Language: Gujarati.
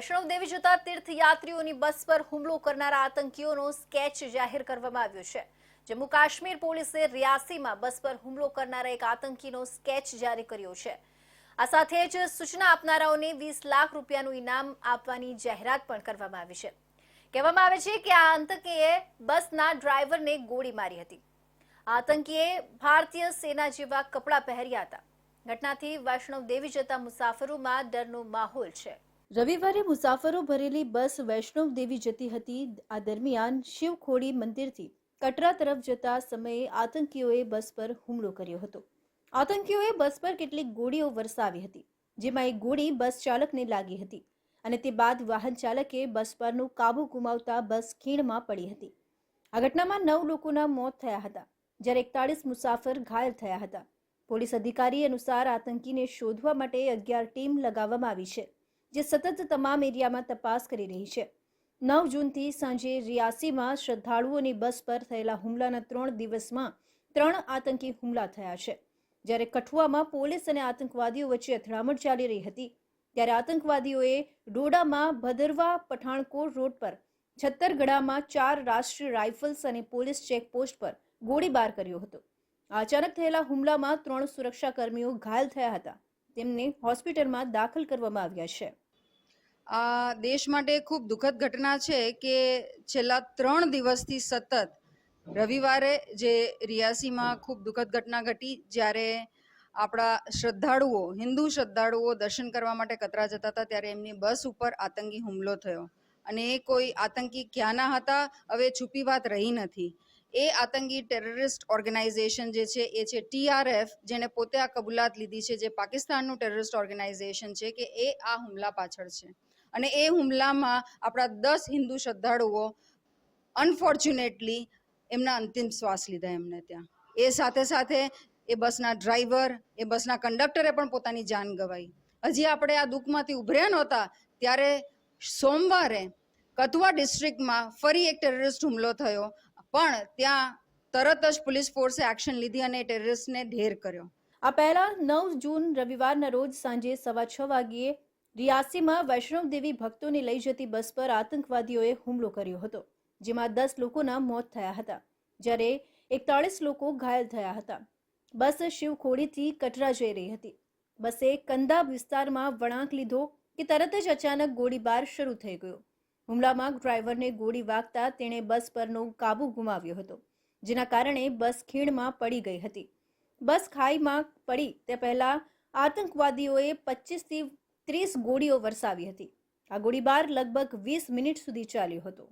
વૈષ્ણવદેવી જતા તીર્થયાત્રીઓની બસ પર હુમલો કરનારા આતંકીઓનો સ્કેચ જાહેર કરવામાં આવ્યો છે. જમ્મુ કાશ્મીર પોલીસે રિયાસીમાં બસ પર હુમલો કરનારા એક આતંકીનો સ્કેચ જારી કર્યો છે. આ સાથે જ સૂચના આપનારાઓને વીસ લાખ રૂપિયાનું ઇનામ આપવાની જાહેરાત પણ કરવામાં આવી છે. કહેવામાં આવે છે કે આ આતંકીએ બસના ડ્રાઈવરને ગોળી મારી હતી. આતંકીએ ભારતીય સેના જેવા કપડાં પહેર્યા હતા. ઘટનાથી વૈષ્ણવ દેવી જતા મુસાફરોમાં ડરનો માહોલ છે. રવિવારે મુસાફરો ભરેલી બસ વૈષ્ણવ દેવી જતી હતી. આ દરમિયાન શિવખોડી મંદિરથી કટરા તરફ જતા સમયે આતંકીઓએ બસ પર હુમલો કર્યો હતો. આતંકીઓએ બસ પર કેટલીક ગોળીઓ વરસાવી હતી, જેમાં એક ગોળી બસ ચાલકને લાગી હતી અને તે બાદ વાહન ચાલકે બસ પરનું કાબુ ગુમાવતા બસ ખીણમાં પડી હતી. આ ઘટનામાં નવ લોકોના મોત થયા હતા, જ્યારે એકતાળીસ મુસાફર ઘાયલ થયા હતા. પોલીસ અધિકારી અનુસાર આતંકીને શોધવા માટે અગિયાર ટીમ લગાવવામાં આવી છે. જે સતત તમામ એરિયામાં તપાસ કરી રહી છે. નવ જૂનથી સાંજે રિયાસીમાં શ્રદ્ધાળુઓની બસ પર થયેલા હુમલાના ત્રણ દિવસમાં ત્રણ આતંકી હુમલા થયા છે. જ્યારે કઠુઆમાં પોલીસ અને આતંકવાદીઓ વચ્ચે અથડામણ ચાલી રહી હતી, ત્યારે આતંકવાદીઓએ ડોડામાં ભદરવા પઠાણકોટ રોડ પર, છત્તરગઢામાં ચાર રાષ્ટ્રીય રાઇફલ્સ અને પોલીસ ચેકપોસ્ટ પર ગોળીબાર કર્યો હતો. અચાનક થયેલા હુમલામાં ત્રણ સુરક્ષાકર્મીઓ ઘાયલ થયા હતા. તેમને હોસ્પિટલમાં દાખલ કરવામાં આવ્યા છે. આ દેશ માટે ખૂબ દુઃખદ ઘટના છે કે છેલ્લા ત્રણ દિવસથી સતત રવિવારે જે રિયાસીમાં ખૂબ દુઃખદ ઘટના ઘટી, જ્યારે આપણા શ્રદ્ધાળુઓ, હિન્દુ શ્રદ્ધાળુઓ દર્શન કરવા માટે કતરા જતા હતા, ત્યારે એમની બસ ઉપર આતંકી હુમલો થયો. અને એ કોઈ આતંકી ક્યાંના હતા, હવે છુપી વાત રહી નથી. એ આતંકી ટેરરિસ્ટ ઓર્ગેનાઇઝેશન જે છે, એ છે ટીઆરએફ જેને પોતે આ કબૂલાત લીધી છે, જે પાકિસ્તાનનું ટેરરિસ્ટ ઓર્ગેનાઇઝેશન છે, કે એ આ હુમલા પાછળ છે. અને એ હુમલામાં આપણા દસ હિન્દુ શ્રદ્ધાળુઓ અનફોર્ચ્યુનેટલી એમના અંતિમ શ્વાસ લીધા એમને ત્યાં. એ સાથે સાથે એ બસના ડ્રાઈવર એ બસના કંડક્ટરે પણ પોતાની જાન ગવાઈ. હજી આપણે આ દુઃખમાંથી ઉભર્યા નહોતા, ત્યારે સોમવારે કથુઆ ડિસ્ટ્રિક્ટમાં ફરી એક ટેરરિસ્ટ હુમલો થયો. પણ ત્યાં તરત જ પોલીસ ફોર્સે એક્શન લીધી અને ટેરરિસ્ટને ઢેર કર્યો. આ પહેલા નવ જૂન રવિવારના રોજ સાંજે સવા છ વાગ્યે રિયાસીમાં વૈષ્ણવદેવી ભક્તોને લઈ જતી બસ પર આતંકવાદીઓએ હુમલો કર્યો હતો, જેમાં દસ લોકોના મોત થયા હતા, જ્યારે એકતાળીસ લોકો ઘાયલ થયા હતા. બસ શિવખોડીથી કટરા જઈ રહી હતી. બસે કંદા વિસ્તારમાં વળાંક લીધો કે તરત જ અચાનક ગોળીબાર શરૂ થઈ ગયો. હુમલામાં ડ્રાઈવરને ગોળી વાગતા તેણે બસ પરનો કાબુ ગુમાવ્યો હતો, જેના કારણે બસ ખીણમાં પડી ગઈ હતી. બસ ખાઈમાં પડી તે પહેલા આતંકવાદીઓએ પચીસથી ત્રીસ ગોળીઓ વરસાવી હતી. આ ગોળીબાર લગભગ વીસ મિનિટ સુધી ચાલ્યો હતો.